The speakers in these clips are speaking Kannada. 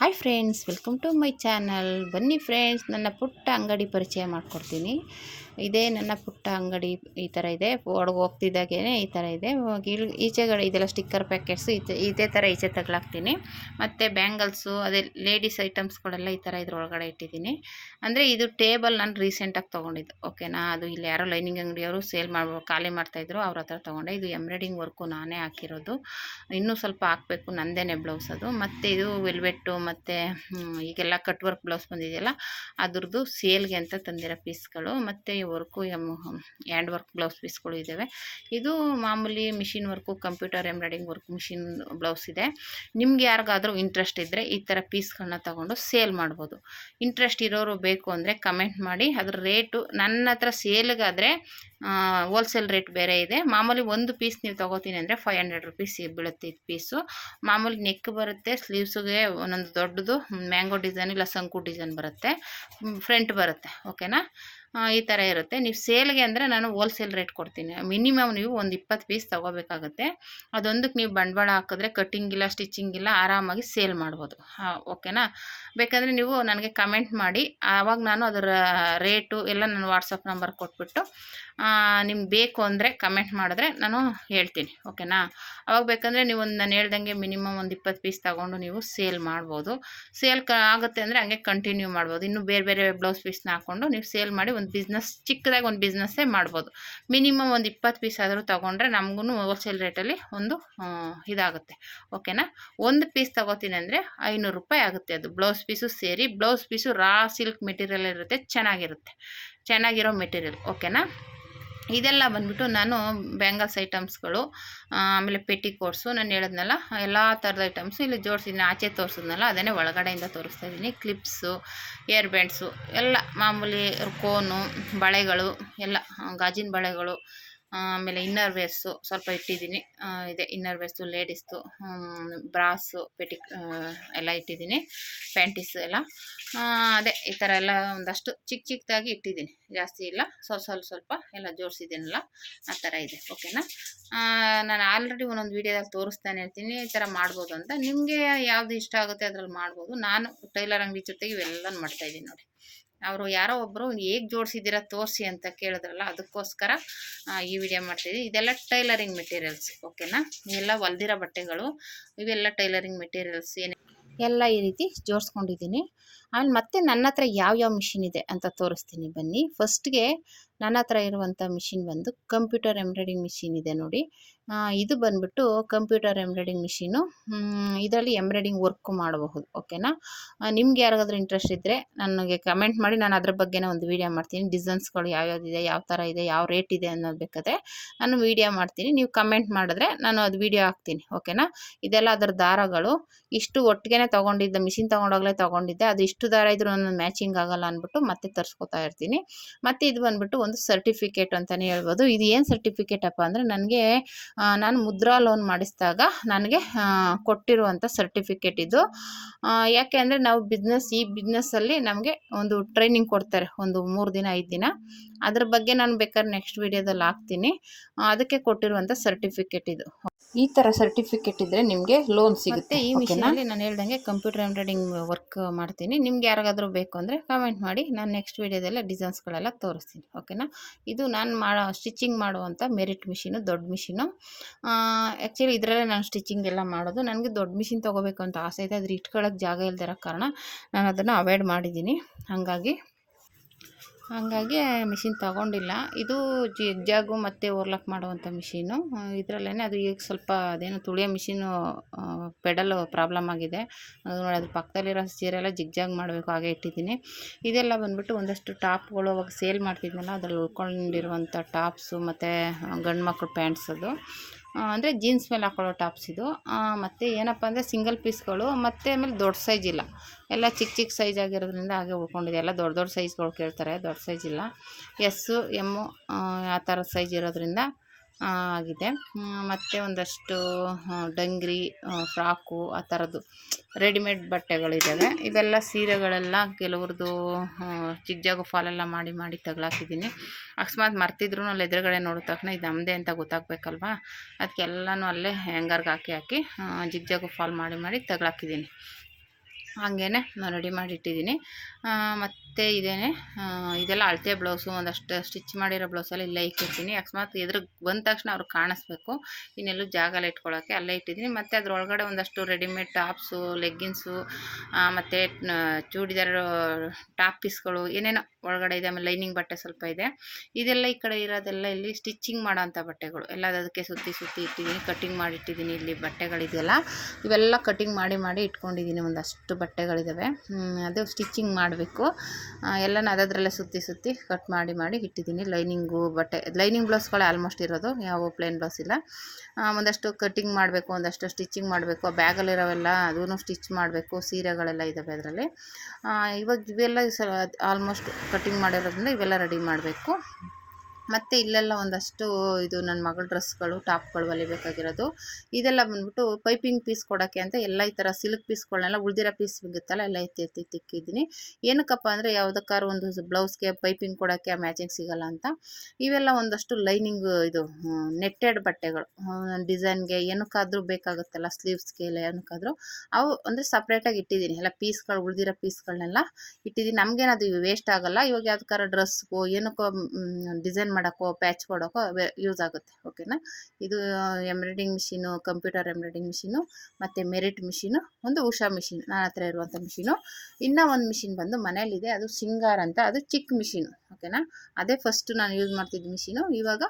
Hi friends welcome to my channel ಬನ್ನಿ ಫ್ರೆಂಡ್ಸ್ ನನ್ನ ಪುಟ್ಟ ಅಂಗಡಿ ಪರಿಚಯ ಮಾಡಿಕೊಡ್ತೀನಿ. ಇದೇ ನನ್ನ ಪುಟ್ಟ ಅಂಗಡಿ ಈ ಥರ ಇದೆ. ಒಳಗೆ ಹೋಗ್ತಿದ್ದಾಗೇ ಈ ಥರ ಇದೆ. ಇಲ್ಲಿ ಈಚೆಗಡೆ ಇದೆಲ್ಲ ಸ್ಟಿಕ್ಕರ್ ಪ್ಯಾಕೆಟ್ಸು ಇದೆ, ಇದೇ ಥರ ಈಚೆ ತಗ್ಲಾಕ್ತೀನಿ. ಮತ್ತು ಬ್ಯಾಂಗಲ್ಸು ಅದೇ ಲೇಡೀಸ್ ಐಟಮ್ಸ್ಗಳೆಲ್ಲ ಈ ಥರ ಇದ್ರೊಳಗಡೆ ಇಟ್ಟಿದ್ದೀನಿ. ಅಂದರೆ ಇದು ಟೇಬಲ್ ನಾನು ರೀಸೆಂಟಾಗಿ ತೊಗೊಂಡಿದ್ದು. ಓಕೆನಾ ಅದು ಇಲ್ಲಿ ಯಾರೋ ಲೈನಿಂಗ್ ಅಂಗಡಿಯವರು ಸೇಲ್ ಮಾಡ, ಖಾಲಿ ಮಾಡ್ತಾಯಿದ್ರು ಅವ್ರ ಹತ್ರ ತೊಗೊಂಡೆ. ಇದು ಎಂಬ್ರಾಯ್ಡಿಂಗ್ ವರ್ಕು ನಾನೇ ಹಾಕಿರೋದು. ಇನ್ನೂ ಸ್ವಲ್ಪ ಹಾಕಬೇಕು ನಂದೇನೆ ಬ್ಲೌಸ್ ಅದು. ಮತ್ತು ಇದು ವೆಲ್ವೆಟ್ಟು ಮತ್ತು ಈಗೆಲ್ಲ ಕಟ್ ವರ್ಕ್ ಬ್ಲೌಸ್ ಬಂದಿದೆಯಲ್ಲ, ಅದ್ರದ್ದು ಸೇಲ್ಗೆ ಅಂತ ತಂದಿರೋ ಪೀಸ್ಗಳು ಮತ್ತು work, um, hand work, blouse ಪೀಸ್ಗಳು ಇದ್ದಾವೆ. ಇದು ಮಾಮೂಲಿ machine work, computer embroidering work machine blouse ಇದೆ. ನಿಮ್ಗೆ ಯಾರಿಗಾದರೂ ಇಂಟ್ರೆಸ್ಟ್ ಇದ್ದರೆ ಈ ಥರ ಪೀಸ್ಗಳನ್ನ ತೊಗೊಂಡು ಸೇಲ್ ಮಾಡ್ಬೋದು. ಇಂಟ್ರೆಸ್ಟ್ ಇರೋರು ಬೇಕು ಅಂದರೆ ಕಮೆಂಟ್ ಮಾಡಿ. ಅದ್ರ ರೇಟು ನನ್ನ ಹತ್ರ ಸೇಲ್ಗಾದರೆ ಹೋಲ್ಸೇಲ್ ರೇಟ್ ಬೇರೆ ಇದೆ. ಮಾಮೂಲಿ ಒಂದು ಪೀಸ್ ನೀವು ತೊಗೋತೀನಿ ಅಂದರೆ ಫೈವ್ ಹಂಡ್ರೆಡ್ ರುಪೀಸ್ ಬೀಳುತ್ತೆ ಇದು ಪೀಸು. ಮಾಮೂಲಿ ನೆಕ್ ಬರುತ್ತೆ, ಸ್ಲೀವ್ಸ್ಗೆ ಒಂದೊಂದು ದೊಡ್ಡದು, ಮ್ಯಾಂಗೋ ಡಿಸೈನ್ ಇಲ್ಲ, ಸಂಕು ಡಿಸೈನ್ ಬರುತ್ತೆ ಫ್ರಂಟ್ ಬರುತ್ತೆ, ಓಕೆನಾ? ಈ ಥರ ಇರುತ್ತೆ. ನೀವು ಸೇಲ್ಗೆ ಅಂದರೆ ನಾನು ಹೋಲ್ಸೇಲ್ ರೇಟ್ ಕೊಡ್ತೀನಿ. ಮಿನಿಮಮ್ ನೀವು ಒಂದು ಇಪ್ಪತ್ತು ಪೀಸ್ ತೊಗೋಬೇಕಾಗುತ್ತೆ. ಅದೊಂದಕ್ಕೆ ನೀವು ಬಂಡವಾಳ ಹಾಕಿದ್ರೆ ಕಟ್ಟಿಂಗ್ ಇಲ್ಲ ಸ್ಟಿಚಿಂಗ್ ಇಲ್ಲ ಆರಾಮಾಗಿ ಸೇಲ್ ಮಾಡ್ಬೋದು. ಓಕೆನಾ ಬೇಕಾದರೆ ನೀವು ನನಗೆ ಕಮೆಂಟ್ ಮಾಡಿ. ಆವಾಗ ನಾನು ಅದರ ರೇಟು ಎಲ್ಲ ನಾನು ವಾಟ್ಸಪ್ ನಂಬರ್ ಕೊಟ್ಬಿಟ್ಟು ನಿಮ್ಗೆ ಬೇಕು ಅಂದರೆ ಕಮೆಂಟ್ ಮಾಡಿದ್ರೆ ನಾನು ಹೇಳ್ತೀನಿ. ಓಕೆನಾ ಅವಾಗ ಬೇಕಂದರೆ ನೀವು ಒಂದು ನಾನು ಹೇಳ್ದಂಗೆ ಮಿನಿಮಮ್ ಒಂದು ಇಪ್ಪತ್ತು ಪೀಸ್ ತೊಗೊಂಡು ನೀವು ಸೇಲ್ ಮಾಡ್ಬೋದು. ಸೇಲ್ ಆಗುತ್ತೆ ಅಂದರೆ ಹಂಗೆ ಕಂಟಿನ್ಯೂ ಮಾಡ್ಬೋದು. ಇನ್ನು ಬೇರೆ ಬೇರೆ ಬ್ಲೌಸ್ ಪೀಸ್ನ ಹಾಕ್ಕೊಂಡು ನೀವು ಸೇಲ್ ಮಾಡಿ ಒಂದು ಬಿಸ್ನೆಸ್ ಚಿಕ್ಕದಾಗಿ ಒಂದು ಬಿಸ್ನೆಸ್ಸೇ ಮಾಡ್ಬೋದು. ಮಿನಿಮಮ್ ಒಂದು ಇಪ್ಪತ್ತು ಪೀಸ್ ಆದರೂ ತೊಗೊಂಡ್ರೆ ನಮಗೂ ಹೋಲ್ಸೇಲ್ ರೇಟಲ್ಲಿ ಒಂದು ಇದಾಗುತ್ತೆ. ಓಕೆನಾ ಒಂದು ಪೀಸ್ ತೊಗೋತೀನಿ ಅಂದರೆ ಐನೂರು ರೂಪಾಯಿ ಆಗುತ್ತೆ ಅದು. ಬ್ಲೌಸ್ ಪೀಸು ಸೇರಿ blouse piece raw silk material ಇರುತ್ತೆ, ಚೆನ್ನಾಗಿರುತ್ತೆ. ಚೆನ್ನಾಗಿರೋ ಮೆಟೀರಿಯಲ್ ಓಕೆನಾ ಇದೆಲ್ಲ ಬಂದ್ಬಿಟ್ಟು ನಾನು ಬ್ಯಾಂಗಲ್ಸ್ ಐಟಮ್ಸ್ಗಳು ಆಮೇಲೆ ಪೆಟ್ಟಿ ಕೋಟ್ಸು ನಾನು ಹೇಳಿದ್ನಲ್ಲ, ಎಲ್ಲ ಥರದ ಐಟಮ್ಸು ಇಲ್ಲಿ ಜೋಡಿಸಿದ್ದೀನಿ ಆಚೆ ತೋರಿಸಿದ್ನಲ್ಲ, ಅದನ್ನೇ ಒಳಗಡೆಯಿಂದ ತೋರಿಸ್ತಾ ಇದ್ದೀನಿ. ಕ್ಲಿಪ್ಸು ಏರ್ ಬ್ಯಾಂಡ್ಸು ಎಲ್ಲ ಮಾಮೂಲಿ ಕೋನು ಬಳೆಗಳು, ಎಲ್ಲ ಗಾಜಿನ ಬಳೆಗಳು ಆಮೇಲೆ ಇನ್ನರ್ ವೇರ್ಸು ಸ್ವಲ್ಪ ಇಟ್ಟಿದ್ದೀನಿ. ಇದೆ ಇನ್ನರ್ ವೇರ್ಸು ಲೇಡೀಸ್ದು ಬ್ರಾಸು ಪೆಟಿ ಎಲ್ಲ ಇಟ್ಟಿದ್ದೀನಿ. ಪ್ಯಾಂಟೀಸು ಎಲ್ಲ. ಅದೇ ಈ ಥರ ಎಲ್ಲ ಒಂದಷ್ಟು ಚಿಕ್ಕ ಚಿಕ್ಕದಾಗಿ ಇಟ್ಟಿದ್ದೀನಿ. ಜಾಸ್ತಿ ಇಲ್ಲ. ಸ್ವಲ್ಪ ಸ್ವಲ್ಪ ಸ್ವಲ್ಪ ಎಲ್ಲ ಜೋಡಿಸಿದ್ದೀನಲ್ಲ, ಆ ಥರ ಇದೆ. ಓಕೆನಾ ನಾನು ಆಲ್ರೆಡಿ ಒಂದೊಂದು ವೀಡಿಯೋದಾಗ ತೋರಿಸ್ತಾನೆ ಇರ್ತೀನಿ. ಈ ಥರ ಮಾಡ್ಬೋದು ಅಂತ. ನಿಮಗೆ ಯಾವುದು ಇಷ್ಟ ಆಗುತ್ತೆ ಅದರಲ್ಲಿ ಮಾಡ್ಬೋದು. ನಾನು ಟೈಲರ್ ಅಂಗಡಿ ಜೊತೆಗೆ ಇವೆಲ್ಲನೂ ಮಾಡ್ತಾಯಿದ್ದೀನಿ ನೋಡಿ. ಅವರು ಯಾರೋ ಒಬ್ಬರು ಹೇಗೆ ಜೋಡಿಸಿದ್ದೀರಾ ತೋರಿಸಿ ಅಂತ ಕೇಳಿದ್ರಲ್ಲ, ಅದಕ್ಕೋಸ್ಕರ ಈ ವಿಡಿಯೋ ಮಾಡ್ತಿದ್ವಿ ಇದೆಲ್ಲ ಟೈಲರಿಂಗ್ ಮೆಟೀರಿಯಲ್ಸ್ ಓಕೆನಾ ಇವೆಲ್ಲ ಹೊಲ್ದಿರೋ ಬಟ್ಟೆಗಳು, ಇವೆಲ್ಲ ಟೈಲರಿಂಗ್ ಮೆಟೀರಿಯಲ್ಸ್ ಏನೇ ಎಲ್ಲ ಈ ರೀತಿ ಜೋಡಿಸ್ಕೊಂಡಿದ್ದೀನಿ. ಆಮೇಲೆ ಮತ್ತೆ ನನ್ನ ಹತ್ರ ಯಾವ್ಯಾವ ಮಿಷಿನ್ ಇದೆ ಅಂತ ತೋರಿಸ್ತೀನಿ ಬನ್ನಿ. ಫಸ್ಟ್ಗೆ ನನ್ನ ಹತ್ರ ಇರುವಂಥ ಮಿಷಿನ್ ಬಂದು ಕಂಪ್ಯೂಟರ್ ಎಂಬ್ರಾಯ್ಡಿಂಗ್ ಮಿಷಿನ್ ಇದೆ ನೋಡಿ. ಇದು ಬಂದ್ಬಿಟ್ಟು ಕಂಪ್ಯೂಟರ್ ಎಂಬ್ರಾಯ್ಡಿಂಗ್ ಮಿಷಿನು. ಇದರಲ್ಲಿ ಎಂಬ್ರಾಯ್ಡಿಂಗ್ ವರ್ಕ್ ಮಾಡಬಹುದು, ಓಕೆನಾ? ನಿಮ್ಗೆ ಯಾರಿಗಾದ್ರೂ ಇಂಟ್ರೆಸ್ಟ್ ಇದ್ದರೆ ನನಗೆ ಕಮೆಂಟ್ ಮಾಡಿ, ನಾನು ಅದ್ರ ಬಗ್ಗೆನೇ ಒಂದು ವೀಡಿಯೋ ಮಾಡ್ತೀನಿ. ಡಿಸೈನ್ಸ್ಗಳು ಯಾವ್ಯಾವ್ದಿದೆ ಯಾವ ಥರ ಇದೆ, ಯಾವ ರೇಟ್ ಇದೆ ಅನ್ನೋದು ಬೇಕಾದ್ರೆ ನಾನು ವೀಡಿಯೋ ಮಾಡ್ತೀನಿ. ನೀವು ಕಮೆಂಟ್ ಮಾಡಿದ್ರೆ ನಾನು ಅದು ವೀಡಿಯೋ ಹಾಕ್ತೀನಿ, ಓಕೆನಾ? ಇದೆಲ್ಲ ಅದರ ದಾರಗಳು. ಇಷ್ಟು ಒಟ್ಟಿಗೆ ತೊಗೊಂಡಿದ್ದೆ, ಮಿಷಿನ್ ತೊಗೊಂಡೋಗಲೇ ತೊಗೊಂಡಿದ್ದೆ, ಅದು ಇಷ್ಟು ದಾರ ಇದ್ರೂ ನನ್ನ ಮ್ಯಾಚಿಂಗ್ ಆಗಲ್ಲ ಅಂದ್ಬಿಟ್ಟು ಮತ್ತೆ ತರಿಸ್ಕೊತಾ ಇರ್ತೀನಿ. ಮತ್ತು ಇದು ಬಂದ್ಬಿಟ್ಟು ಒಂದು ಸರ್ಟಿಫಿಕೇಟ್ ಅಂತಲೇ ಹೇಳ್ಬೋದು. ಇದು ಏನು ಸರ್ಟಿಫಿಕೇಟ್ ಅಪ್ಪ ಅಂದರೆ ನನಗೆ ನಾನು ಮುದ್ರಾ ಲೋನ್ ಮಾಡಿಸಿದಾಗ ನನಗೆ ಕೊಟ್ಟಿರುವಂಥ ಸರ್ಟಿಫಿಕೇಟ್ ಇದು. ಯಾಕೆ ಅಂದರೆ ನಾವು ಬಿಸ್ನೆಸ್ ಈ ಬಿಸ್ನೆಸ್ಸಲ್ಲಿ ನಮಗೆ ಒಂದು ಟ್ರೈನಿಂಗ್ ಕೊಡ್ತಾರೆ, ಒಂದು ಮೂರು ದಿನ, ಐದು ದಿನ. ಅದ್ರ ಬಗ್ಗೆ ನಾನು ಬೇಕಾದ್ರೆ ನೆಕ್ಸ್ಟ್ ವೀಡಿಯೋದಲ್ಲಿ ಹಾಕ್ತೀನಿ. ಅದಕ್ಕೆ ಕೊಟ್ಟಿರುವಂಥ ಸರ್ಟಿಫಿಕೇಟ್ ಇದು. ಈ ಥರ ಸರ್ಟಿಫಿಕೇಟ್ ಇದ್ದರೆ ನಿಮಗೆ ಲೋನ್ ಸಿಗುತ್ತೆ ಈ ಮಿಷನಲ್ಲಿ ನಾನು ಹೇಳ್ದಂಗೆ ಕಂಪ್ಯೂಟರ್ ಎಂಬ್ರಾಯ್ಡಿಂಗ್ ವರ್ಕ್ ಮಾಡ್ತೀನಿ. ನಿಮ್ಗೆ ಯಾರಿಗಾದರೂ ಬೇಕು ಅಂದರೆ ಕಮೆಂಟ್ ಮಾಡಿ ನಾನು ನೆಕ್ಸ್ಟ್ ವೀಡಿಯೋದಲ್ಲೇ ಡಿಸೈನ್ಸ್ಗಳೆಲ್ಲ ತೋರಿಸ್ತೀನಿ ಓಕೆನಾ ಇದು ನಾನು ಮಾಡೋ ಸ್ಟಿಚಿಂಗ್ ಮಾಡುವಂಥ ಮೆರಿಟ್ ಮಿಷಿನು ದೊಡ್ಡ ಮಿಷಿನು ಆ್ಯಕ್ಚುಲಿ ಇದರಲ್ಲೇ ನಾನು ಸ್ಟಿಚಿಂಗ್ ಎಲ್ಲ ಮಾಡೋದು. ನನಗೆ ದೊಡ್ಡ ಮಿಷಿನ್ ತೊಗೋಬೇಕು ಅಂತ ಆಸೆ ಇದೆ. ಅದ್ರ ಇಟ್ಕೊಳ್ಳೋಕೆ ಜಾಗ ಇಲ್ದಿರೋ ಕಾರಣ ನಾನು ಅದನ್ನು ಅವಾಯ್ಡ್ ಮಾಡಿದ್ದೀನಿ. ಹಾಗಾಗಿ ಹಾಗಾಗಿ ಮಿಷಿನ್ ತಗೊಂಡಿಲ್ಲ. ಇದು ಜಿಗ್ಜಾಗು ಮತ್ತು ಓರ್ಲಾಕ್ ಮಾಡುವಂಥ ಮಿಷಿನು. ಇದರಲ್ಲೇ ಅದು ಈಗ ಸ್ವಲ್ಪ ಅದೇನು ತುಳಿಯೋ ಮಿಷಿನು ಪೆಡಲು ಪ್ರಾಬ್ಲಮ್ ಆಗಿದೆ. ಅದು ನೋಡಿ ಅದ್ರ ಪಕ್ಕದಲ್ಲಿರೋ ಸೀರೆಲ್ಲ ಜಿಗ್ಜಾಗ್ ಮಾಡಬೇಕು, ಹಾಗೆ ಇಟ್ಟಿದ್ದೀನಿ. ಇದೆಲ್ಲ ಬಂದ್ಬಿಟ್ಟು ಒಂದಷ್ಟು ಟಾಪ್ಗಳು ಅವಾಗ ಸೇಲ್ ಮಾಡ್ತಿದ್ನಲ್ಲ, ಅದ್ರಲ್ಲಿ ಉಳ್ಕೊಂಡಿರುವಂಥ ಟಾಪ್ಸು ಮತ್ತು ಗಂಡು ಮಕ್ಕಳು ಪ್ಯಾಂಟ್ಸ್ ಅದು. ಅಂದರೆ ಜೀನ್ಸ್ ಮೇಲೆ ಹಾಕೊಳ್ಳೋ ಟಾಪ್ಸ್ ಇದು. ಮತ್ತು ಏನಪ್ಪ ಅಂದರೆ ಸಿಂಗಲ್ ಪೀಸ್ಗಳು ಮತ್ತು ಆಮೇಲೆ ದೊಡ್ಡ ಸೈಜ್ ಇಲ್ಲ. ಎಲ್ಲ ಚಿಕ್ಕ ಚಿಕ್ಕ ಸೈಜ್ ಆಗಿರೋದ್ರಿಂದ ಹಾಗೆ ಉಳ್ಕೊಂಡಿದೆ. ಎಲ್ಲ ದೊಡ್ಡ ದೊಡ್ಡ ಸೈಜ್ಗಳು ಕೇಳ್ತಾರೆ, ದೊಡ್ಡ ಸೈಜ್ ಇಲ್ಲ. ಎಸ್ಸು ಎಮ್ಮು ಆ ಥರ ಸೈಜ್ ಇರೋದ್ರಿಂದ ಆಗಿದೆ. ಮತ್ತು ಒಂದಷ್ಟು ಡಂಗ್ರಿ ಫ್ರಾಕು ಆ ಥರದ್ದು. ರೆಡಿಮೇಡ್ ಬಟ್ಟೆಗಳಿದ್ದಾವೆ. ಇವೆಲ್ಲ ಸೀರೆಗಳೆಲ್ಲ ಕೆಲವ್ರದ್ದು ಜಿಗ್ಜಾಗು ಫಾಲೆಲ್ಲ ಮಾಡಿ ಮಾಡಿ ತಗ್ಲಾಕಿದ್ದೀನಿ. ಅಕಸ್ಮಾತ್ ಮರ್ತಿದ್ರು ಅಲ್ಲಿ ಎದುರುಗಡೆ ನೋಡಿದ ತಕ್ಷಣ ಇದು ನಮ್ಮದೇ ಅಂತ ಗೊತ್ತಾಗಬೇಕಲ್ವಾ? ಅದಕ್ಕೆಲ್ಲನೂ ಅಲ್ಲೇ ಹ್ಯಾಂಗರ್ಗೆ ಹಾಕಿ ಹಾಕಿ ಜಿಗ್ಜಾಗು ಫಾಲ್ ಮಾಡಿ ಮಾಡಿ ತಗ್ಲಾಕಿದ್ದೀನಿ. ಹಾಗೇ ನಾನು ರೆಡಿ ಮಾಡಿ ಇಟ್ಟಿದ್ದೀನಿ ಮತ್ತು ಇದೇನೆ. ಇದೆಲ್ಲ ಅಳತೆ ಬ್ಲೌಸು ಒಂದಷ್ಟು ಸ್ಟಿಚ್ ಮಾಡಿರೋ ಬ್ಲೌಸಲ್ಲಿ ಇಲ್ಲೇ ಇಟ್ಟಿರ್ತೀನಿ. ಅಕಸ್ಮಾತ್ ಎದುರಿಗೆ ಬಂದ ತಕ್ಷಣ ಅವ್ರಿಗೆ ಕಾಣಿಸ್ಬೇಕು. ಇನ್ನೆಲ್ಲೂ ಜಾಗ ಎಲ್ಲ ಇಟ್ಕೊಳ್ಳೋಕ್ಕೆ ಅಲ್ಲೇ ಇಟ್ಟಿದ್ದೀನಿ. ಮತ್ತು ಅದರೊಳಗಡೆ ಒಂದಷ್ಟು ರೆಡಿಮೇಡ್ ಟಾಪ್ಸು, ಲೆಗ್ಗಿನ್ಸು ಮತ್ತು ಚೂಡಿದಾರ್ ಟಾಪ್ ಪೀಸ್ಗಳು ಏನೇನೋ ಒಳಗಡೆ ಇದೆ. ಆಮೇಲೆ ಲೈನಿಂಗ್ ಬಟ್ಟೆ ಸ್ವಲ್ಪ ಇದೆ. ಇದೆಲ್ಲ ಈ ಕಡೆ ಇರೋದೆಲ್ಲ ಇಲ್ಲಿ ಸ್ಟಿಚ್ಚಿಂಗ್ ಮಾಡೋಂಥ ಬಟ್ಟೆಗಳು. ಎಲ್ಲ ಅದಕ್ಕೆ ಸುತ್ತಿ ಸುತ್ತಿ ಇಟ್ಟಿದ್ದೀನಿ. ಕಟ್ಟಿಂಗ್ ಮಾಡಿ ಇಟ್ಟಿದ್ದೀನಿ ಇಲ್ಲಿ ಬಟ್ಟೆಗಳಿದೆಯಲ್ಲ ಇವೆಲ್ಲ ಕಟ್ಟಿಂಗ್ ಮಾಡಿ ಮಾಡಿ ಇಟ್ಕೊಂಡಿದ್ದೀನಿ. ಒಂದಷ್ಟು ಬಟ್ಟೆಗಳಿದ್ದಾವೆ ಅದು ಸ್ಟಿಚ್ಚಿಂಗ್ ಮಾಡಬೇಕು. ಎಲ್ಲನೂ ಅದರಲ್ಲೇ ಸುತ್ತಿ ಸುತ್ತಿ ಕಟ್ ಮಾಡಿ ಮಾಡಿ ಇಟ್ಟಿದ್ದೀನಿ. ಲೈನಿಂಗು ಬಟ್ಟೆ, ಲೈನಿಂಗ್ ಬ್ಲೌಸ್ಗಳೇ ಆಲ್ಮೋಸ್ಟ್ ಇರೋದು, ಯಾವ ಪ್ಲೇನ್ ಬ್ಲೌಸ್ ಇಲ್ಲ. ಒಂದಷ್ಟು ಕಟ್ಟಿಂಗ್ ಮಾಡಬೇಕು, ಒಂದಷ್ಟು ಸ್ಟಿಚಿಂಗ್ ಮಾಡಬೇಕು, ಬ್ಯಾಗಲ್ಲಿರೋವೆಲ್ಲ ಅದೂ ಸ್ಟಿಚ್ ಮಾಡಬೇಕು, ಸೀರೆಗಳೆಲ್ಲ ಇದ್ದಾವೆ ಅದರಲ್ಲಿ. ಇವಾಗ ಇವೆಲ್ಲ ಆಲ್ಮೋಸ್ಟ್ ಕಟ್ಟಿಂಗ್ ಮಾಡಿರೋದ್ರಿಂದ ಇವೆಲ್ಲ ರೆಡಿ ಮಾಡಬೇಕು. ಮತ್ತು ಇಲ್ಲೆಲ್ಲ ಒಂದಷ್ಟು ಇದು ನನ್ನ ಮಗಳ ಡ್ರೆಸ್ಗಳು, ಟಾಪ್ಗಳು ಹೊಲಿಬೇಕಾಗಿರೋದು. ಇದೆಲ್ಲ ಬಂದ್ಬಿಟ್ಟು ಪೈಪಿಂಗ್ ಪೀಸ್ ಕೊಡೋಕ್ಕೆ ಅಂತ ಎಲ್ಲ ಈ ಥರ ಸಿಲ್ಕ್ ಪೀಸ್ಗಳನ್ನೆಲ್ಲ ಉಳಿದಿರೋ ಪೀಸ್ ಸಿಗುತ್ತಲ್ಲ ಎಲ್ಲ ಎತ್ತಿ ಎತ್ತಿ ತಿಕ್ಕಿದ್ದೀನಿ. ಏನಕ್ಕಪ್ಪ ಅಂದರೆ ಯಾವುದಕ್ಕಾದ್ರು ಒಂದು ಬ್ಲೌಸ್ಗೆ ಪೈಪಿಂಗ್ ಕೊಡೋಕ್ಕೆ ಮ್ಯಾಚಿಂಗ್ ಸಿಗಲ್ಲ ಅಂತ. ಇವೆಲ್ಲ ಒಂದಷ್ಟು ಲೈನಿಂಗ್ ಇದು ನೆಟ್ಟೆಡ್ ಬಟ್ಟೆಗಳು. ಡಿಸೈನ್ಗೆ ಏನಕ್ಕಾದ್ರೂ ಬೇಕಾಗುತ್ತಲ್ಲ ಸ್ಲೀವ್ಸ್ಗೆ ಇಲ್ಲ ಏನಕ್ಕಾದ್ರೂ. ಅವು ಅಂದರೆ ಸಪ್ರೇಟಾಗಿ ಇಟ್ಟಿದ್ದೀನಿ. ಎಲ್ಲ ಪೀಸ್ಗಳು, ಉಳಿದಿರೋ ಪೀಸ್ಗಳನ್ನೆಲ್ಲ ಇಟ್ಟಿದ್ದೀನಿ. ನಮಗೇನದು ವೇಸ್ಟ್ ಆಗಲ್ಲ. ಇವಾಗ ಯಾವ್ದಕ್ಕಾರ ಡ್ರೆಸ್ಗೋ, ಏನಕ್ಕೋ ಡಿಸೈನ್ ಮಾಡೋಕ್ಕೋ ಪ್ಯಾಚ್ ಕೊಡೋಕ್ಕೋ ಯೂಸ್ ಆಗುತ್ತೆ. ಓಕೆನಾ ಇದು embroidering machine computer embroidering machine ಮತ್ತು ಮೆರಿಟ್ ಮಿಷಿನು ಒಂದು ಉಷಾ ಮಿಷಿನ್ ನನ್ನ ಹತ್ರ ಇರುವಂಥ ಮಿಷಿನು ಇನ್ನೂ ಒಂದು ಮಿಷಿನ್ ಬಂದು ಮನೇಲಿದೆ, ಅದು ಸಿಂಗಾರ್ ಅಂತ, ಅದು ಚಿಕ್ಕ ಮಿಷಿನು ಓಕೆನಾ ಅದೇ ಫಸ್ಟ್ ನಾನು ಯೂಸ್ ಮಾಡ್ತಿದ್ದ ಮಿಷಿನು ಇವಾಗ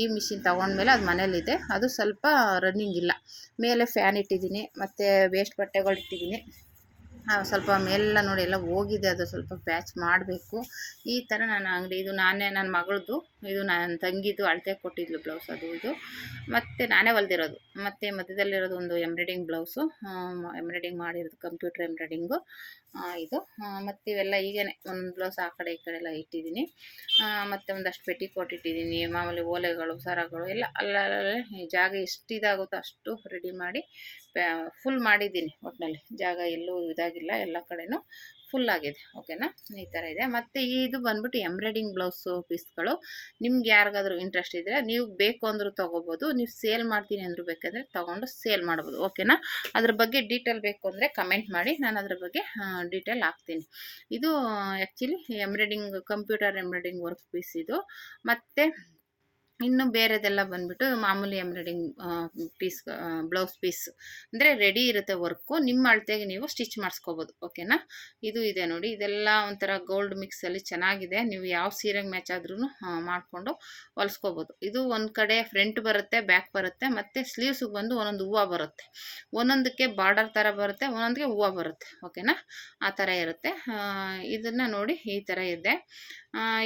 ಈ ಮಿಷಿನ್ ತೊಗೊಂಡ್ಮೇಲೆ ಅದು ಮನೇಲಿದೆ. ಅದು ಸ್ವಲ್ಪ ರನ್ನಿಂಗ್ ಇಲ್ಲ. ಮೇಲೆ ಫ್ಯಾನ್ ಇಟ್ಟಿದ್ದೀನಿ, ಮತ್ತು ವೇಸ್ಟ್ ಬಟ್ಟೆಗಳು ಇಟ್ಟಿದ್ದೀನಿ ಸ್ವಲ್ಪ ಮೇಲೆಲ್ಲ ನೋಡಿ, ಎಲ್ಲ ಹೋಗಿದೆ. ಅದು ಸ್ವಲ್ಪ ಪ್ಯಾಚ್ ಮಾಡಬೇಕು. ಈ ಥರ ನಾನು ಅಂಗಡಿ, ಇದು ನಾನೇ ನನ್ನ ಮಗಳದು ಇದು ನನ್ನ ತಂಗಿದು ಅಳತೆ ಕೊಟ್ಟಿದ್ಲು ಬ್ಲೌಸ್ ಅದು, ಇದು. ಮತ್ತು ನಾನೇ ಹೊಲ್ದಿರೋದು. ಮತ್ತು ಮಧ್ಯದಲ್ಲಿರೋದು ಒಂದು ಎಂಬ್ರಾಯ್ಡಿಂಗ್ ಬ್ಲೌಸು. ಎಂಬ್ರಾಯ್ಡಿಂಗ್ ಮಾಡಿರೋದು, ಕಂಪ್ಯೂಟರ್ ಎಂಬ್ರಾಯ್ಡಿಂಗು. ಇದು. ಮತ್ತು ಇವೆಲ್ಲ ಈಗೇನೆ ಒಂದು ಬ್ಲೌಸ್ ಆ ಕಡೆ, ಈ ಕಡೆ ಎಲ್ಲ ಇಟ್ಟಿದ್ದೀನಿ. ಮತ್ತು ಒಂದಷ್ಟು ಪೆಟ್ಟಿ ಕೊಟ್ಟಿಟ್ಟಿದ್ದೀನಿ ಮಾಮೂಲಿ ಓಲೆಗಳು, ಸರಗಳು, ಎಲ್ಲ ಅಲ್ಲಲ್ಲೇ ಜಾಗ ಎಷ್ಟು ಇದಾಗುತ್ತೋ ಅಷ್ಟು ರೆಡಿ ಮಾಡಿ ಫುಲ್ ಮಾಡಿದ್ದೀನಿ ಒಟ್ಟಿನಲ್ಲಿ ಜಾಗ ಎಲ್ಲೂ ಇದಾಗಿಲ್ಲ, ಎಲ್ಲ ಕಡೆನೂ ಫುಲ್ ಆಗಿದೆ ಓಕೆನಾ ಈ ಥರ ಇದೆ. ಮತ್ತು ಇದು ಬಂದ್ಬಿಟ್ಟು ಎಂಬ್ರಾಯ್ಡಿಂಗ್ ಬ್ಲೌಸು ಪೀಸ್ಗಳು ನಿಮ್ಗೆ ಯಾರಿಗಾದ್ರೂ ಇಂಟ್ರೆಸ್ಟ್ ಇದ್ದರೆ ನೀವು ಬೇಕು ಅಂದರೂ ತೊಗೋಬೋದು, ನೀವು ಸೇಲ್ ಮಾಡ್ತೀನಿ ಅಂದರೂ ಬೇಕಾದರೆ ತೊಗೊಂಡು ಸೇಲ್ ಮಾಡ್ಬೋದು ಓಕೆನಾ ಅದ್ರ ಬಗ್ಗೆ ಡೀಟೇಲ್ ಬೇಕು ಅಂದರೆ ಕಮೆಂಟ್ ಮಾಡಿ, ನಾನು ಅದ್ರ ಬಗ್ಗೆ ಡೀಟೇಲ್ ಹಾಕ್ತೀನಿ. ಇದು actually embroidering computer embroidering work piece ಇದು. ಮತ್ತು ಇನ್ನು ಬೇರೆದೆಲ್ಲ ಬಂದ್ಬಿಟ್ಟು ಮಾಮೂಲಿ ಎಂಬ್ರಾಯ್ಡಿಂಗ್ ಪೀಸ್ ಬ್ಲೌಸ್ ಪೀಸ್ ಅಂದರೆ ರೆಡಿ ಇರುತ್ತೆ ವರ್ಕು ನಿಮ್ಮ ಅಳತೆಗೆ ನೀವು ಸ್ಟಿಚ್ ಮಾಡಿಸ್ಕೋಬೋದು ಓಕೆನಾ ಇದು ಇದೆ ನೋಡಿ. ಇದೆಲ್ಲ ಒಂಥರ ಗೋಲ್ಡ್ ಮಿಕ್ಸಲ್ಲಿ ಚೆನ್ನಾಗಿದೆ. ನೀವು ಯಾವ ಸೀರೆಗೆ ಮ್ಯಾಚ್ ಆದ್ರೂ ಮಾಡಿಕೊಂಡು ಹೊಲಿಸ್ಕೋಬೋದು. ಇದು ಒಂದು ಕಡೆ ಫ್ರಂಟ್ ಬರುತ್ತೆ ಬ್ಯಾಕ್ ಬರುತ್ತೆ, ಮತ್ತು ಸ್ಲೀವ್ಸಿಗೆ ಬಂದು ಒಂದೊಂದು ಹೂವು ಬರುತ್ತೆ. ಒಂದೊಂದಕ್ಕೆ ಬಾರ್ಡರ್ ಥರ ಬರುತ್ತೆ ಒಂದೊಂದಕ್ಕೆ ಹೂವು ಬರುತ್ತೆ ಓಕೆನಾ ಆ ಥರ ಇರುತ್ತೆ. ಇದನ್ನು ನೋಡಿ ಈ ಥರ ಇದೆ.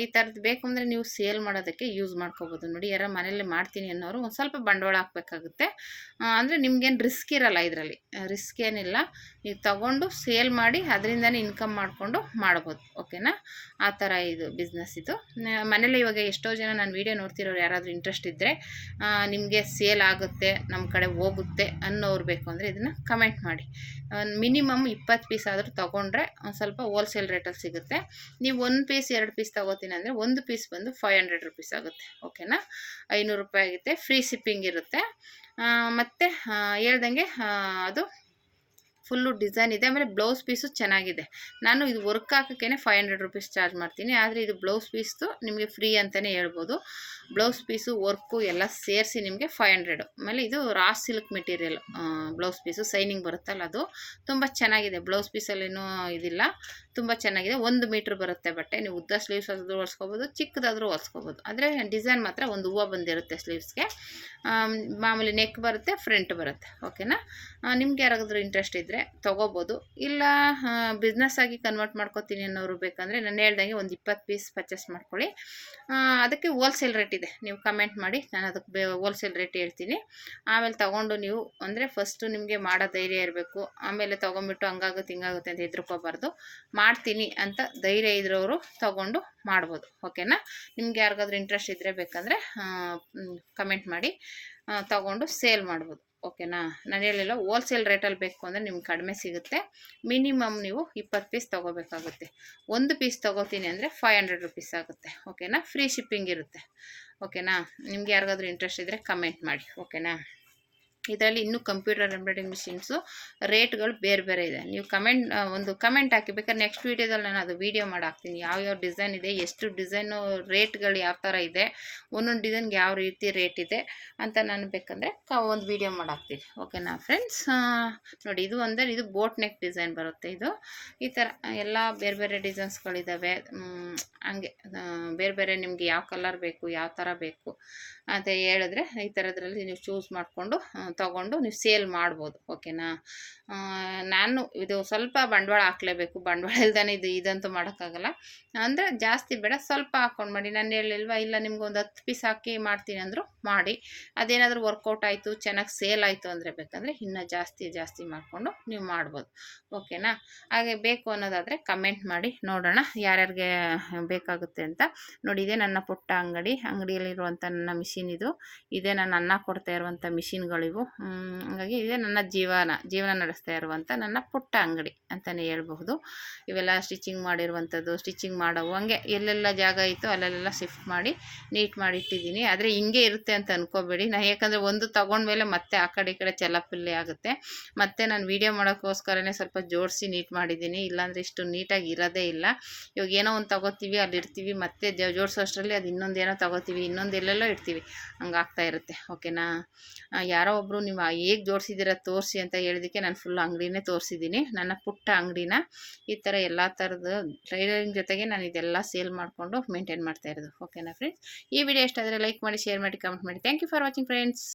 ಈ ಥರದ್ದು ಬೇಕು ಅಂದರೆ ನೀವು ಸೇಲ್ ಮಾಡೋದಕ್ಕೆ ಯೂಸ್ ಮಾಡ್ಕೋಬೋದು ನೋಡಿ. ಯಾರೋ ಮನೇಲಿ ಮಾಡ್ತೀನಿ ಅನ್ನೋರು ಒಂದು ಸ್ವಲ್ಪ ಬಂಡವಾಳ ಹಾಕ್ಬೇಕಾಗುತ್ತೆ. ಅಂದರೆ ನಿಮ್ಗೇನು ರಿಸ್ಕ್ ಇರಲ್ಲ ಇದರಲ್ಲಿ. ರಿಸ್ಕ್ ಏನಿಲ್ಲ. ನೀವು ತಗೊಂಡು ಸೇಲ್ ಮಾಡಿ ಅದರಿಂದನೇ ಇನ್ಕಮ್ ಮಾಡಿಕೊಂಡು ಮಾಡ್ಬೋದು ಓಕೆನಾ ಆ ಥರ ಇದು ಬಿಸ್ನೆಸ್ ಇದು. ಮನೇಲಿ ಇವಾಗ ಎಷ್ಟೋ ಜನ ನಾನು ವೀಡಿಯೋ ನೋಡ್ತಿರೋರು ಯಾರಾದರೂ ಇಂಟ್ರೆಸ್ಟ್ ಇದ್ದರೆ ನಿಮಗೆ ಸೇಲ್ ಆಗುತ್ತೆ ನಮ್ಮ ಕಡೆ ಹೋಗುತ್ತೆ ಅನ್ನೋರು ಬೇಕು ಅಂದರೆ ಇದನ್ನು ಕಮೆಂಟ್ ಮಾಡಿ. ಮಿನಿಮಮ್ ಇಪ್ಪತ್ತು ಪೀಸ್ ಆದರೂ ತೊಗೊಂಡ್ರೆ ಒಂದು ಸ್ವಲ್ಪ ಹೋಲ್ಸೇಲ್ ರೇಟಲ್ಲಿ ಸಿಗುತ್ತೆ. ನೀವು ಒಂದು ಪೀಸ್ ಎರಡು ಪೀಸ್ ತೊಗೋತೀನಿ ಅಂದರೆ ಒಂದು ಪೀಸ್ ಬಂದು ಫೈವ್ ಹಂಡ್ರೆಡ್ ರುಪೀಸ್ ಆಗುತ್ತೆ ಓಕೆನಾ ಐನೂರು ರೂಪಾಯಿ ಆಗುತ್ತೆ ಫ್ರೀ ಶಿಪ್ಪಿಂಗ್ ಇರುತ್ತೆ. ಮತ್ತು ಹೇಳ್ದಂಗೆ ಅದು ಫುಲ್ಲು ಡಿಸೈನ್ ಇದೆ, ಆಮೇಲೆ ಬ್ಲೌಸ್ ಪೀಸು ಚೆನ್ನಾಗಿದೆ. ನಾನು ಇದು ವರ್ಕ್ ಹಾಕೋಕ್ಕೇ ಫೈವ್ ಹಂಡ್ರೆಡ್ ರುಪೀಸ್ ಚಾರ್ಜ್ ಮಾಡ್ತೀನಿ. ಆದರೆ ಇದು ಬ್ಲೌಸ್ ಪೀಸ್ದು ನಿಮಗೆ ಫ್ರೀ ಅಂತಲೇ ಹೇಳ್ಬೋದು. ಬ್ಲೌಸ್ ಪೀಸು ವರ್ಕು ಎಲ್ಲ ಸೇರಿಸಿ ನಿಮಗೆ ಫೈವ್ ಹಂಡ್ರೆಡು ಆಮೇಲೆ ಇದು raw silk material blouse piece shining ಬರುತ್ತಲ್ಲ ಅದು. ತುಂಬ ಚೆನ್ನಾಗಿದೆ. ಬ್ಲೌಸ್ ಪೀಸಲ್ಲೇನೂ ಇದಿಲ್ಲ. ತುಂಬ ಚೆನ್ನಾಗಿದೆ. ಒಂದು ಮೀಟ್ರ್ ಬರುತ್ತೆ ಬಟ್ಟೆ. ನೀವು ಉದ್ದ ಸ್ಲೀವ್ಸ್ ಆದರೂ ಹೊಲ್ಸ್ಕೊಬೋದು, ಚಿಕ್ಕದಾದರೂ ಹೊಲ್ಸ್ಕೊಬೋದು. ಆದರೆ ಡಿಸೈನ್ ಮಾತ್ರ ಒಂದು ಹೂವು ಬಂದಿರುತ್ತೆ ಸ್ಲೀವ್ಸ್ಗೆ ಮಾಮೂಲಿ ನೆಕ್ ಬರುತ್ತೆ ಫ್ರಂಟ್ ಬರುತ್ತೆ. ಓಕೆನಾ ನಿಮ್ಗೆ ಯಾರಾದರೂ ಇಂಟ್ರೆಸ್ಟ್ ಇದ್ದರೆ ತೊಗೋಬೋದು. ಇಲ್ಲ ಬಿಸ್ನೆಸ್ ಆಗಿ ಕನ್ವರ್ಟ್ ಮಾಡ್ಕೊತೀನಿ ಅನ್ನೋರು ಬೇಕಂದರೆ ನಾನು ಹೇಳ್ದಂಗೆ ಒಂದು ಇಪ್ಪತ್ತು ಪೀಸ್ ಪರ್ಚೇಸ್ ಮಾಡ್ಕೊಳ್ಳಿ. ಅದಕ್ಕೆ ಹೋಲ್ಸೇಲ್ ರೇಟ್ ಇದೆ. ನೀವು ಕಮೆಂಟ್ ಮಾಡಿ, ನಾನು ಅದಕ್ಕೆ ಬೇ ಹೋಲ್ಸೇಲ್ ರೇಟ್ ಹೇಳ್ತೀನಿ. ಆಮೇಲೆ ತೊಗೊಂಡು ನೀವು, ಅಂದರೆ ಫಸ್ಟು ನಿಮಗೆ ಮಾಡೋ ಧೈರ್ಯ ಇರಬೇಕು. ಆಮೇಲೆ ತೊಗೊಂಬಿಟ್ಟು ಹಂಗಾಗುತ್ತೆ, ಹಿಂಗಾಗುತ್ತೆ ಅಂತ ಹೆದರ್ಕೋಬಾರ್ದು. ಮಾಡ್ತೀನಿ ಅಂತ ಧೈರ್ಯ ಇದ್ರವರು ತೊಗೊಂಡು ಮಾಡ್ಬೋದು. ಓಕೆನಾ? ನಿಮ್ಗೆ ಯಾರಿಗಾದ್ರೂ ಇಂಟ್ರೆಸ್ಟ್ ಇದ್ದರೆ ಬೇಕಂದರೆ ಕಮೆಂಟ್ ಮಾಡಿ ತಗೊಂಡು ಸೇಲ್ ಮಾಡ್ಬೋದು. ಓಕೆನಾ? ನಾನು ಹೇಳಿಲ್ಲ ಹೋಲ್ಸೇಲ್ ರೇಟಲ್ಲಿ ಬೇಕು ಅಂದರೆ ನಿಮ್ಗೆ ಕಡಿಮೆ ಸಿಗುತ್ತೆ. ಮಿನಿಮಮ್ ನೀವು ಇಪ್ಪತ್ತು ಪೀಸ್ ತೊಗೋಬೇಕಾಗುತ್ತೆ. ಒಂದು ಪೀಸ್ ತೊಗೋತೀನಿ ಅಂದರೆ ಫೈವ್ ಹಂಡ್ರೆಡ್ ರುಪೀಸ್ ಆಗುತ್ತೆ. ಓಕೆನಾ? ಫ್ರೀ ಶಿಪ್ಪಿಂಗ್ ಇರುತ್ತೆ. ಓಕೆನಾ? ನಿಮ್ಗೆ ಯಾರಿಗಾದ್ರೂ ಇಂಟ್ರೆಸ್ಟ್ ಇದ್ದರೆ ಕಮೆಂಟ್ ಮಾಡಿ. ಓಕೆನಾ? ಇದರಲ್ಲಿ ಇನ್ನೂ ಕಂಪ್ಯೂಟರ್ ಎಂಬ್ರಾಯ್ಡಿಂಗ್ ಮಿಷಿನ್ಸು ರೇಟ್ಗಳು ಬೇರೆ ಬೇರೆ ಇದೆ. ನೀವು ಕಮೆಂಟ್ ಒಂದು ಕಮೆಂಟ್ ಹಾಕಿ, ಬೇಕಾದ್ರೆ ನೆಕ್ಸ್ಟ್ ವೀಡಿಯೋದಲ್ಲಿ ನಾನು ಅದು ವೀಡಿಯೋ ಮಾಡಿ ಹಾಕ್ತೀನಿ ಯಾವ್ಯಾವ ಡಿಸೈನ್ ಇದೆ, ಎಷ್ಟು ಡಿಸೈನು ರೇಟ್ಗಳು ಯಾವ ಥರ ಇದೆ, ಒಂದೊಂದು ಡಿಸೈನ್ಗೆ ಯಾವ ರೀತಿ ರೇಟ್ ಇದೆ ಅಂತ ನಾನು ಬೇಕಂದರೆ ಒಂದು ವೀಡಿಯೋ ಮಾಡಿ ಹಾಕ್ತೀನಿ ಓಕೆನಾ ಫ್ರೆಂಡ್ಸ್ ನೋಡಿ, ಇದು ಅಂದರೆ ಇದು ಬೋಟ್ ನೆಕ್ ಡಿಸೈನ್ ಬರುತ್ತೆ ಇದು. ಈ ಥರ ಎಲ್ಲ ಬೇರೆ ಬೇರೆ ಡಿಸೈನ್ಸ್ಗಳಿದ್ದಾವೆ ಹಂಗೆ ಬೇರೆ ಬೇರೆ ನಿಮಗೆ ಯಾವ ಕಲರ್ ಬೇಕು, ಯಾವ ಥರ ಬೇಕು ಅಂತ ಹೇಳಿದ್ರೆ ಈ ಥರದ್ರಲ್ಲಿ ನೀವು ಚೂಸ್ ಮಾಡಿಕೊಂಡು ತೊಗೊಂಡು ನೀವು ಸೇಲ್ ಮಾಡ್ಬೋದು ಓಕೆನಾ ನಾನು ಇದು ಸ್ವಲ್ಪ ಬಂಡವಾಳ ಹಾಕ್ಲೇಬೇಕು. ಬಂಡವಾಳ ಇಲ್ದಾನೆ ಇದು ಇದಂತೂ ಮಾಡೋಕ್ಕಾಗಲ್ಲ. ಅಂದರೆ ಜಾಸ್ತಿ ಬೇಡ, ಸ್ವಲ್ಪ ಹಾಕ್ಕೊಂಡು ಮಾಡಿ. ನಾನು ಹೇಳಿಲ್ವಾ, ಇಲ್ಲ ನಿಮ್ಗೆ ಒಂದು ಹತ್ತು ಪೀಸ್ ಹಾಕಿ ಮಾಡ್ತೀನಿ ಅಂದರು ಮಾಡಿ. ಅದೇನಾದರೂ ವರ್ಕೌಟ್ ಆಯಿತು, ಚೆನ್ನಾಗಿ ಸೇಲ್ ಆಯಿತು ಅಂದರೆ ಬೇಕಂದರೆ ಇನ್ನೂ ಜಾಸ್ತಿ ಜಾಸ್ತಿ ಮಾಡಿಕೊಂಡು ನೀವು ಮಾಡ್ಬೋದು. ಓಕೆನಾ ಹಾಗೆ ಬೇಕು ಅನ್ನೋದಾದರೆ ಕಮೆಂಟ್ ಮಾಡಿ, ನೋಡೋಣ ಯಾರ್ಯಾರಿಗೆ ಬೇಕಾಗುತ್ತೆ ಅಂತ. ನೋಡಿ, ಇದೇ ನನ್ನ ಪುಟ್ಟ ಅಂಗಡಿ. ಅಂಗಡಿಯಲ್ಲಿರುವಂಥ ನನ್ನ ಮಿಷಿನ್ ಇದು. ಇದೇ ನಾನು ಅನ್ನ ಕೊಡ್ತಾ ಇರುವಂಥ ಮಿಷಿನ್ಗಳಿವು ಹಾಗಾಗಿ ಇದೇ ನನ್ನ ಜೀವನ ಜೀವನ ನಡೆಸ್ತಾ ಇರುವಂಥ ನನ್ನ ಪುಟ್ಟ ಅಂಗಡಿ ಅಂತಲೇ ಹೇಳ್ಬಹುದು. ಇವೆಲ್ಲ ಸ್ಟಿಚಿಂಗ್ ಮಾಡಿರುವಂಥದ್ದು ಸ್ಟಿಚಿಂಗ್ ಮಾಡೋವು ಹಂಗೆ ಎಲ್ಲೆಲ್ಲ ಜಾಗ ಇತ್ತು ಅಲ್ಲೆಲ್ಲ ಶಿಫ್ಟ್ ಮಾಡಿ ನೀಟ್ ಮಾಡಿ ಇಟ್ಟಿದ್ದೀನಿ. ಆದರೆ ಹಿಂಗೆ ಇರುತ್ತೆ ಅಂತ ಅನ್ಕೋಬೇಡಿ. ನಾ ಯಾಕಂದರೆ ಒಂದು ತಗೊಂಡ್ಮೇಲೆ ಮತ್ತೆ ಆ ಕಡೆ ಈ ಕಡೆ ಚೆಲ್ಲಪಿಲ್ಲಿ ಆಗುತ್ತೆ. ಮತ್ತೆ ನಾನು ವೀಡಿಯೋ ಮಾಡೋಕ್ಕೋಸ್ಕರನೇ ಸ್ವಲ್ಪ ಜೋಡಿಸಿ ನೀಟ್ ಮಾಡಿದ್ದೀನಿ. ಇಲ್ಲಾಂದರೆ ಇಷ್ಟು ನೀಟಾಗಿ ಇರೋದೇ ಇಲ್ಲ. ಇವಾಗ ಏನೋ ಒಂದು ತಗೋತೀವಿ, ಅಲ್ಲಿ ಇರ್ತೀವಿ ಮತ್ತೆ ಜೋಡಿಸೋ ಅಷ್ಟರಲ್ಲಿ ಅದು ಇನ್ನೊಂದೇನೋ ತಗೋತೀವಿ, ಇನ್ನೊಂದು ಎಲ್ಲೆಲ್ಲೋ ಇರ್ತೀವಿ ಹಂಗಾಗ್ತಾ ಇರುತ್ತೆ. ಓಕೆನಾ? ಯಾರೋ ಒಬ್ಬರು ನೀವು ಹೇಗೆ ಜೋಡಿಸಿದ್ದೀರ ತೋರಿಸಿ ಅಂತ ಹೇಳಿದಕ್ಕೆ ನಾನು ಫುಲ್ ಅಂಗಡಿನೇ ತೋರಿಸಿದ್ದೀನಿ. ನನ್ನ ಪುಟ್ಟ ಅಂಗಡಿನ ಈ ಥರ ಎಲ್ಲ ಥರದ ಟ್ರೈಲರಿಂಗ್ ಜೊತೆಗೆ ನಾನು ಇದೆಲ್ಲ ಸೇಲ್ ಮಾಡಿಕೊಂಡು ಮೇಂಟೈನ್ ಮಾಡ್ತಾ ಇರೋದು. ಓಕೆನಾ ಫ್ರೆಂಡ್ಸ್ ಈ ವಿಡಿಯೋ ಇಷ್ಟ ಆದರೆ ಲೈಕ್ ಮಾಡಿ ಶೇರ್ ಮಾಡಿ ಕಮೆಂಟ್ ಮಾಡಿ. Thank you for watching friends